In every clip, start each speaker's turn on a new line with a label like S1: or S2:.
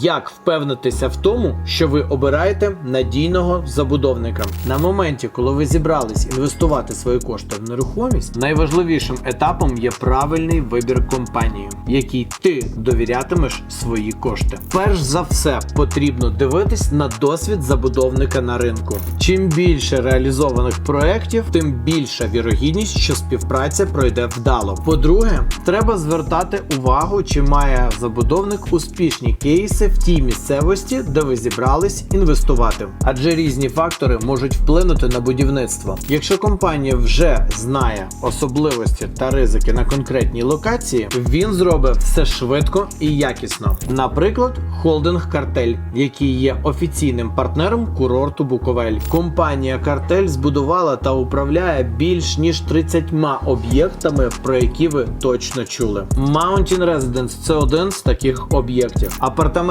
S1: Як впевнитися в тому, що ви обираєте надійного забудовника на моменті, коли ви зібрались інвестувати свої кошти в нерухомість, найважливішим етапом є правильний вибір компанії, якій ти довірятимеш свої кошти. Перш за все, потрібно дивитись на досвід забудовника на ринку. Чим більше реалізованих проєктів, тим більша вірогідність, що співпраця пройде вдало. По-друге, треба звертати увагу, чи має забудовник успішні кейси в тій місцевості, де ви зібрались інвестувати. Адже різні фактори можуть вплинути на будівництво. Якщо компанія вже знає особливості та ризики на конкретній локації, він зробить все швидко і якісно. Наприклад, холдинг Картель, який є офіційним партнером курорту Буковель. Компанія Картель збудувала та управляє більш ніж 30 об'єктами, про які ви точно чули. Mountain Residence – це один з таких об'єктів.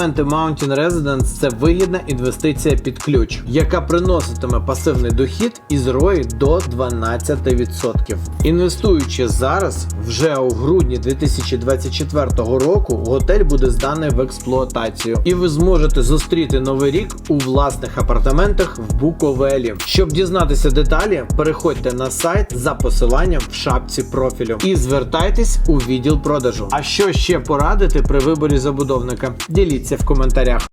S1: Апартаменти Mountain Residence – це вигідна інвестиція під ключ, яка приноситиме пасивний дохід із рої до 12%. Інвестуючи зараз, вже у грудні 2024 року, готель буде зданий в експлуатацію, і ви зможете зустріти новий рік у власних апартаментах в Буковелі. Щоб дізнатися деталі, переходьте на сайт за посиланням в шапці профілю і звертайтесь у відділ продажу. А що ще порадити при виборі забудовника? Діліться в коментарях.